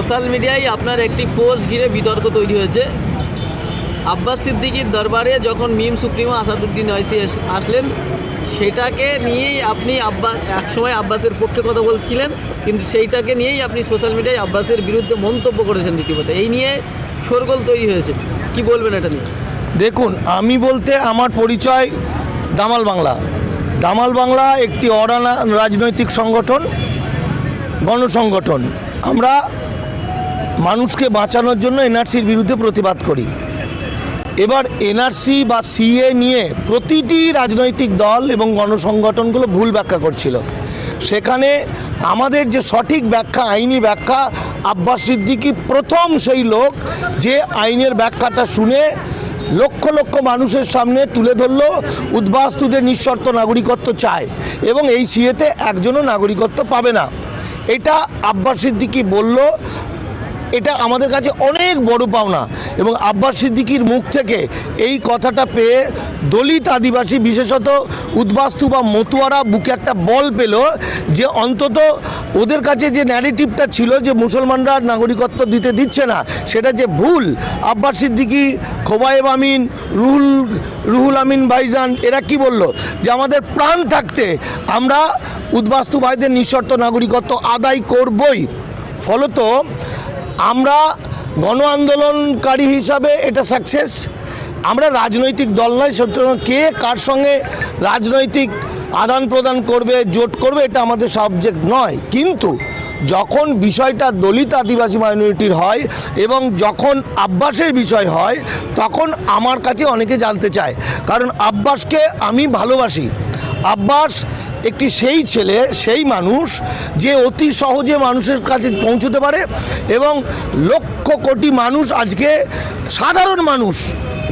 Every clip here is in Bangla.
সোশ্যাল মিডিয়ায় আপনার একটি পোস্ট ঘিরে বিতর্ক তৈরি হয়েছে। আব্বাস সিদ্দিকির দরবারে যখন মিম সুপ্রিমো আসাদুদ্দিন ওয়াইসি আসলেন, সেটাকে নিয়েই আপনি আব্বাস একসময় আব্বাসের পক্ষে কথা বলছিলেন, কিন্তু সেইটাকে নিয়েই আপনি সোশ্যাল মিডিয়ায় আব্বাসের বিরুদ্ধে মন্তব্য করেছেন রীতিমতো। এই নিয়ে শোরগোল তৈরি হয়েছে। কি বলবেন এটা নিয়ে? দেখুন, আমি বলতে আমার পরিচয় দামাল বাংলা। দামাল বাংলা একটি অরানা রাজনৈতিক সংগঠন, গণসংগঠন। আমরা মানুষকে বাঁচানোর জন্য এনআরসির বিরুদ্ধে প্রতিবাদ করি। এবার এনআরসি বা সিএ নিয়ে প্রতিটি রাজনৈতিক দল এবং গণসংগঠনগুলো ভুল ব্যাখ্যা করছিল। সেখানে আমাদের যে সঠিক ব্যাখ্যা, আইনি ব্যাখ্যা, আব্বাস সিদ্দিকি প্রথম সেই লোক যে আইনের ব্যাখ্যাটা শুনে লক্ষ লক্ষ মানুষের সামনে তুলে ধরলো, উদ্বাস্তুদের নিঃশর্ত নাগরিকত্ব চায় এবং এই সিএতে একজনও নাগরিকত্ব পাবে না। এটা আব্বাস সিদ্দিকি বলল এটা আমাদের কাছে অনেক বড় পাওনা। এবং আব্বাস সিদ্দিকির মুখ থেকে এই কথাটা পেয়ে দলিত আদিবাসী, বিশেষত উদ্বাস্তু বা মতুয়ারা বুকে একটা বল পেল যে অন্তত ওদের কাছে যে ন্যারেটিভটা ছিল যে মুসলমানরা নাগরিকত্ব দিতে দিচ্ছে না, সেটা যে ভুল। আব্বাস সিদ্দিকি, খোবায়েব আমিন, রুহুল রুহুল আমিন ভাইজান এরা কি বলল? যে আমাদের প্রাণ থাকতে আমরা উদ্বাস্তু ভাইদের নিঃশর্ত নাগরিকত্ব আদায় করবই। ফলত আমরা গণ আন্দোলনকারী হিসাবে এটা সাকসেস আমরা রাজনৈতিক দল নয়, সুতরাং কে কার সঙ্গে রাজনৈতিক আদান প্রদান করবে, জোট করবে, এটা আমাদের সাবজেক্ট নয়। কিন্তু যখন বিষয়টা দলিত আদিবাসী মাইনরিটির হয় এবং যখন আব্বাসের বিষয় হয়, তখন আমার কাছে অনেকে জানতে চায়। কারণ আব্বাসকে আমি ভালোবাসি। আব্বাস একটি সেই ছেলে, সেই মানুষ যে অতি সহজে মানুষের কাছে পৌঁছতে পারে এবং লক্ষ কোটি মানুষ আজকে সাধারণ মানুষ,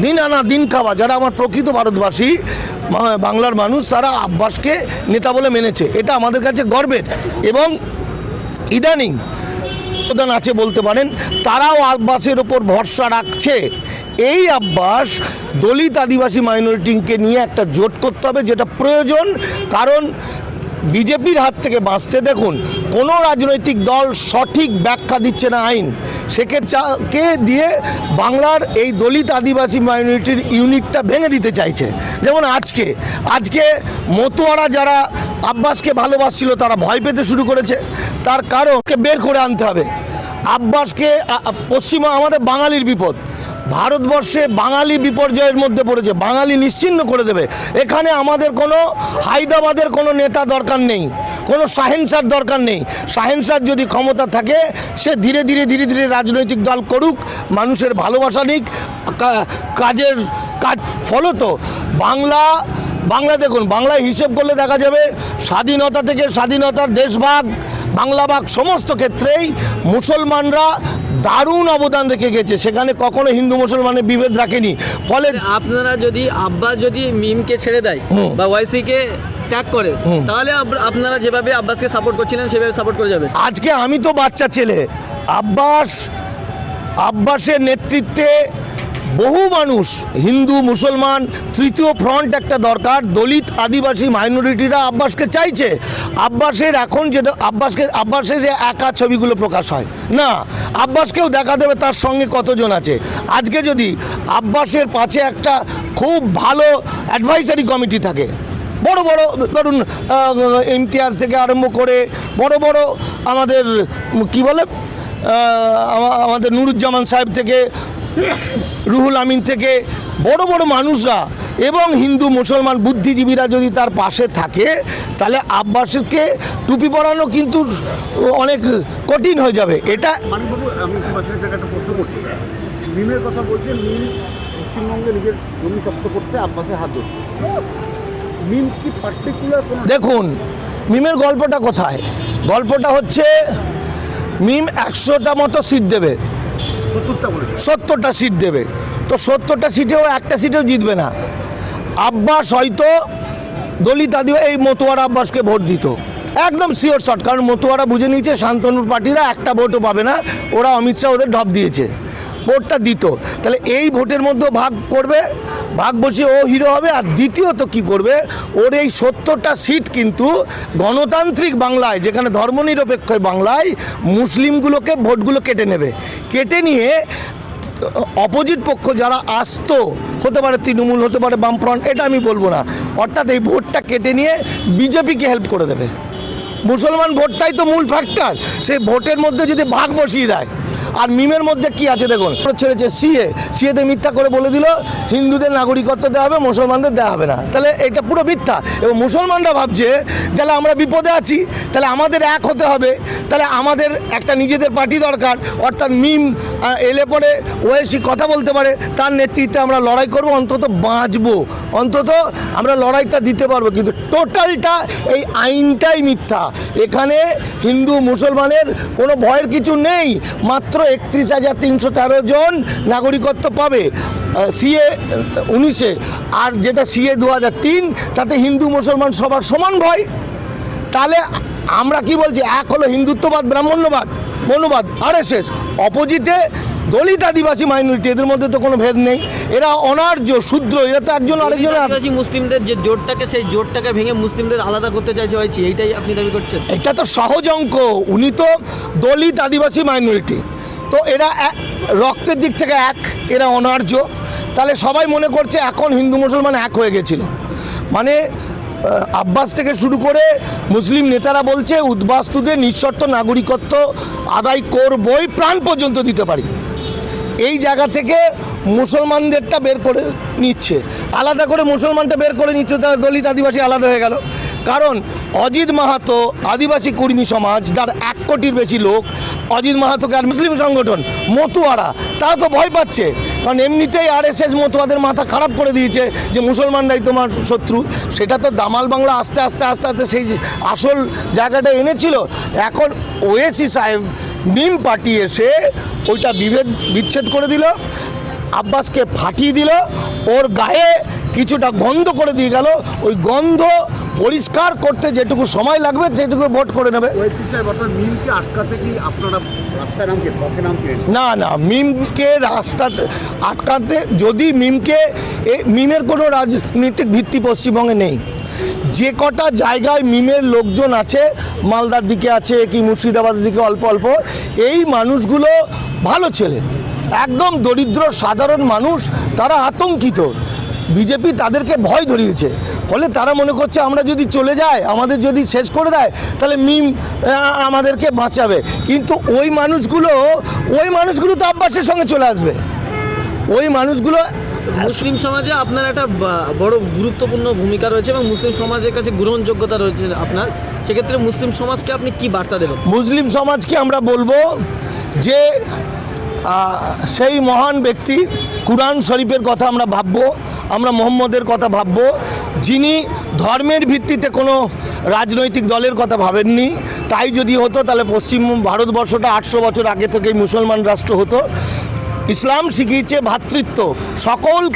দিন আনা দিন খাওয়া, যারা আমার প্রকৃত ভারতবাসী বাংলার মানুষ, তারা আব্বাসকে নেতা বলে মেনেছে। এটা আমাদের কাছে গর্বের এবং ইদানিং প্রধান আছে বলতে পারেন, তারাও আব্বাসের ওপর ভরসা রাখছে। এই আব্বাস দলিত আদিবাসী মাইনরিটিকে নিয়ে একটা জোট করতে হবে, যেটা প্রয়োজন। কারণ বিজেপির হাত থেকে বাঁচতে দেখুন, কোনো রাজনৈতিক দল সঠিক ব্যাখ্যা দিচ্ছে না আইন। সেকে কে দিয়ে বাংলার এই দলিত আদিবাসী মাইনরিটির ইউনিটটা ভেঙে দিতে চাইছে? যেমন আজকে আজকে মতুয়ারা যারা আব্বাসকে ভালোবাসছিল, তারা ভয় পেতে শুরু করেছে। তার কারণ ওকে বের করে আনতে হবে? আব্বাসকে পশ্চিমা, আমাদের বাঙালির বিপদ। ভারতবর্ষে বাঙালি বিপর্যয়ের মধ্যে পড়েছে, বাঙালি নিশ্চিহ্ন করে দেবে। এখানে আমাদের কোনো হায়দ্রাবাদের কোনো নেতা দরকার নেই, কোনো শাহেনসার দরকার নেই। শাহেনসার যদি ক্ষমতা থাকে, সে ধীরে ধীরে ধীরে ধীরে রাজনৈতিক দল করুক, মানুষের ভালোবাসা নিক কাজের কাজ ফলত বাংলা বাংলা দেখুন, বাংলায় হিসেব করলে দেখা যাবে, স্বাধীনতা থেকে স্বাধীনতার দেশভাগ বাংলাভাগ সমস্ত ক্ষেত্রেই মুসলমানরা দারুণ অবদান রেখে গেছে। সেখানে কখনো হিন্দু মুসলমানের বিভেদ রাখেনি। ফলে আপনারা যদি আব্বাস যদি মিমকে ছেড়ে দেয় বা ওয়াইসিকে ত্যাগ করে। তাহলে আপনারা যেভাবে আব্বাসকে সাপোর্ট করছিলেন সেভাবে সাপোর্ট করে যাবে আজকে আমি তো বাচ্চা ছেলে। আব্বাস আব্বাসের নেতৃত্বে বহু মানুষ, হিন্দু, মুসলমান, তৃতীয় ফ্রন্ট একটা দরকার, দলিত, আদিবাসী মাইনরিটিরা আব্বাসকে চাইছে। আব্বাসের এখন যেটা আব্বাসকে আব্বাসের যে একা ছবিগুলো প্রকাশ হয়। না, আব্বাসকেও দেখা দেবে তার সঙ্গে কতজন আছে। আজকে যদি আব্বাসের পাশে একটা খুব ভালো অ্যাডভাইসারি কমিটি থাকে, বড় বড়, ধরুন ইমতিয়াজ থেকে আরম্ভ করে বড় বড় আমাদের, কি বলে আমাদের নুরুজ্জামান সাহেব থেকে রুহুল আমিন থেকে বড় বড় মানুষরা এবং হিন্দু মুসলমান বুদ্ধিজীবীরা যদি তার পাশে থাকে তাহলে আব্বাসকে টুপি পরানো কিন্তু অনেক কঠিন হয়ে যাবে। এটা মিমের কথা বলছেন মিম পশ্চিমবঙ্গে নিজের জমি শক্ত করতে আব্বাসে হাত ধরছে। মিম কি পার্টিকুলার দেখুন মিমের গল্পটা কোথায়? গল্পটা হচ্ছে মিম একশোটা মতো সিট দেবে। সত্তরটা সিট দেবে। তো সত্তরটা সিটেও একটা সিটেও জিতবে না। আব্বাস হয়তো দলিত আদি এই মতুয়ারা আব্বাসকে ভোট দিত। একদম শিওর শট কারণ মতুয়ারা বুঝে নিয়েছে শান্তনুর পার্টিরা একটা ভোটও পাবে না। ওরা অমিত শাহ ওদের ঢপ দিয়েছে। ভোটটা দিত। তাহলে এই ভোটের মধ্যে ভাগ করবে, ভাগ বসিয়ে ও হিরো হবে, আর দ্বিতীয়ত কি করবে? ওর এই সত্তরটা সিট কিন্তু গণতান্ত্রিক বাংলায়, যেখানে ধর্মনিরপেক্ষ বাংলায়, মুসলিমগুলোকে ভোটগুলো কেটে নেবে। কেটে নিয়ে অপোজিট পক্ষ যারা আসতো, হতে পারে তৃণমূল, হতে পারে বামফ্রন্ট, এটা আমি বলব না। অর্থাৎ এই ভোটটা কেটে নিয়ে বিজেপিকে হেল্প করে দেবে। মুসলমান ভোটটাই তো মূল ফ্যাক্টর সেই ভোটের মধ্যে যদি ভাগ বসিয়ে দেয় আর মিমের মধ্যে কি আছে দেখুন? ছেড়েছে সিএ। সিএতে মিথ্যা করে বলে দিল, হিন্দুদের নাগরিকত্ব দেওয়া হবে, মুসলমানদের দেওয়া হবে না। তাহলে এটা পুরো মিথ্যা। এবং মুসলমানরা ভাবছে যাহলে আমরা বিপদে আছি, তাহলে আমাদের এক হতে হবে। তাহলে আমাদের একটা নিজেদের পার্টি দরকার। অর্থাৎ মিম এলে পরে ওয়েসি কথা বলতে পারে, তার নেতৃত্বে আমরা লড়াই করব, অন্তত বাঁচবো। অন্তত আমরা লড়াইটা দিতে পারব, কিন্তু টোটালটা এই আইনটাই মিথ্যা। এখানে হিন্দু মুসলমানের কোনো ভয়ের কিছু নেই, মাত্র একত্রিশ হাজার তিনশো তেরো জন নাগরিকত্ব পাবে সিএ উনিশে। আর যেটা সিএ দু হাজার তিন, তাতে হিন্দু মুসলমান সবার সমান ভয়। তাহলে আমরা কি বলছি? এক হলো হিন্দুত্ববাদ ব্রাহ্মণ্যবাদ মনুবাদ আর এস এস অপোজিটে দলিত আদিবাসী মাইনরিটি এদের মধ্যে তো কোনো ভেদ নেই। এরা অনার্য শূদ্র এরা তো একজন আরেকজনের আদিবাসী মুসলিমদের যে জোটটাকে সেই জোটটাকে ভেঙে মুসলিমদের আলাদা করতে চাইছে হয়েছে এইটাই আপনি দাবি করছেন? এটা তো সহজ অঙ্ক। উনি তো দলিত আদিবাসী মাইনরিটি তো এরা রক্তের দিক থেকে এক এরা অনার্য। তাহলে সবাই মনে করছে এখন হিন্দু মুসলমান এক হয়ে গেছিল। মানে আব্বাস থেকে শুরু করে মুসলিম নেতারা বলছে, উদ্বাস্তুদের নিঃশর্ত নাগরিকত্ব আদায় করবই প্রাণ পর্যন্ত দিতে পারি। এই জায়গা থেকে মুসলমানদেরটা বের করে নিচ্ছে। আলাদা করে মুসলমানটা বের করে নিচ্ছে তাহলে দলিত আদিবাসী আলাদা হয়ে গেল। কারণ অজিত মাহাতো আদিবাসী কর্মী সমাজ, যার এক কোটির বেশি লোক, অজিত মাহাতোকে আর মুসলিম সংগঠন, মতুয়ারা, তারা তো ভয় পাচ্ছে। কারণ এমনিতেই আর এস এস মতুয়াদের মাথা খারাপ করে দিয়েছে যে মুসলমানরাই তোমার শত্রু। সেটা তো দামাল বাংলা আস্তে আস্তে আস্তে আস্তে সেই আসল জায়গাটা এনেছিল। এখন ওয়েসি সাহেব নিম পার্টি এসে ওইটা বিভেদ বিচ্ছেদ করে দিল, আব্বাসকে ফাটিয়ে দিল, ওর গায়ে কিছুটা গন্ধ করে দিয়ে গেল। ওই গন্ধ পরিষ্কার করতে যেটুকু সময় লাগবে সেটুকু ভোট করে নেবে। না না মিমকে রাস্তাতে আটকাতে যদি মিমকে মিমের কোনো রাজনৈতিক ভিত্তি পশ্চিমবঙ্গে নেই। যে কটা জায়গায় মিমের লোকজন আছে মালদার দিকে আছে কি মুর্শিদাবাদের দিকে অল্প অল্প এই মানুষগুলো ভালো ছেলে। একদম দরিদ্র সাধারণ মানুষ তারা আতঙ্কিত। বিজেপি তাদেরকে ভয় ধরিয়েছে। ফলে তারা মনে করছে আমরা যদি চলে যাই আমাদের যদি শেষ করে দেয় তাহলে মিম আমাদেরকে বাঁচাবে। কিন্তু ওই মানুষগুলো ওই মানুষগুলো তো আব্বাসের সঙ্গে চলে আসবে। ওই মানুষগুলো মুসলিম সমাজে আপনার একটা বড় গুরুত্বপূর্ণ ভূমিকা রয়েছে এবং মুসলিম সমাজের কাছে গ্রহণযোগ্যতা রয়েছে আপনার। সেক্ষেত্রে মুসলিম সমাজকে আপনি কি বার্তা দেবেন? মুসলিম সমাজকে আমরা বলব যে সেই মহান ব্যক্তি কুরআন শরীফের কথা আমরা ভাববো আমরা মোহাম্মদের কথা ভাববো যিনি ধর্মের ভিত্তিতে কোনো রাজনৈতিক দলের কথা ভাবেননি, তাই যদি হতো তাহলে পশ্চিম ভারতবর্ষটা আটশো বছর আগে থেকেই মুসলমান রাষ্ট্র হতো। ইসলাম শিখিয়েছে ভ্রাতৃত্ব সকল